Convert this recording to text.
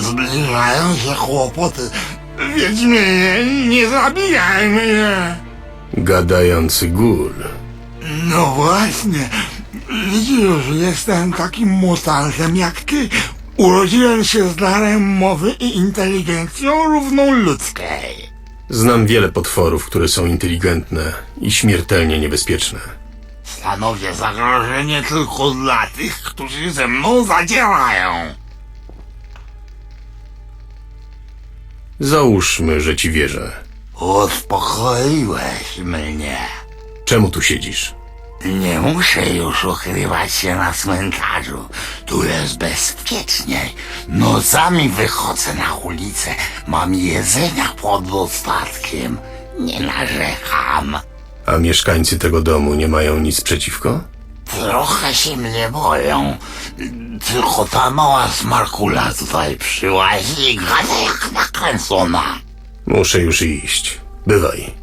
Zbliżają się kłopoty. Wiedźminie, nie zabijaj mnie! Gadający gól. No właśnie. Widzisz, jestem takim mutantem jak ty. Urodziłem się z darem mowy i inteligencją równą ludzkiej. Znam wiele potworów, które są inteligentne i śmiertelnie niebezpieczne. Stanowię zagrożenie tylko dla tych, którzy ze mną zadzierają. Załóżmy, że ci wierzę. Uspokoiłeś mnie. Czemu tu siedzisz? Nie muszę już ukrywać się na cmentarzu. Tu jest bezpieczniej. Nocami wychodzę na ulicę. Mam jedzenia pod dostatkiem. Nie narzekam. A mieszkańcy tego domu nie mają nic przeciwko? Trochę się mnie boją. Tylko ta mała smarkula tutaj przyłazi i nakręcona. Muszę już iść. Bywaj.